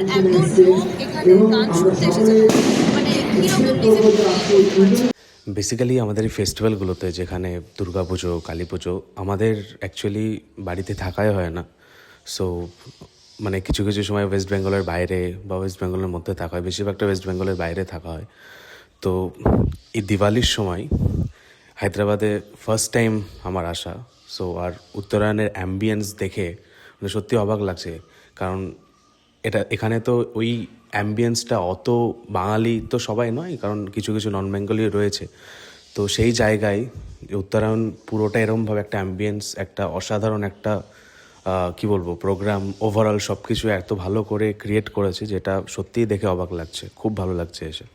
এসেছে। মানে বেসিক্যালি আমাদের এই ফেস্টিভ্যালগুলোতে যেখানে দুর্গাপুজো কালী পুজো আমাদের অ্যাকচুয়ালি বাড়িতে থাকাই হয় না। সো মানে কিছু কিছু সময় ওয়েস্ট বেঙ্গলের বাইরে বা ওয়েস্ট বেঙ্গলের মধ্যে থাকা হয়। বেশিরভাগটা ওয়েস্ট বেঙ্গলের বাইরে থাকা হয়। তো, এই দিওয়ালির সময় হায়দ্রাবাদে ফার্স্ট টাইম আমার আসা। সো আর উত্তরায়ণের অ্যাম্বিয়েন্স দেখে মানে সত্যি অবাক লাগছে। কারণ এটা, এখানে তো ওই অ্যাম্বিয়েন্সটা অত বাঙালি তো সবাই নয়, কারণ কিছু কিছু নন বেঙ্গলি রয়েছে। তো সেই জায়গায় উত্তরায়ণ পুরোটা এরমভাবে একটা অ্যাম্বিয়েন্স একটা অসাধারণ একটা কি বলব প্রোগ্রাম ওভারঅল সব কিছু এত ভালো করে ক্রিয়েট করেছে, যেটা সত্যিই দেখে অবাক লাগছে, খুব ভালো লাগছে এসে।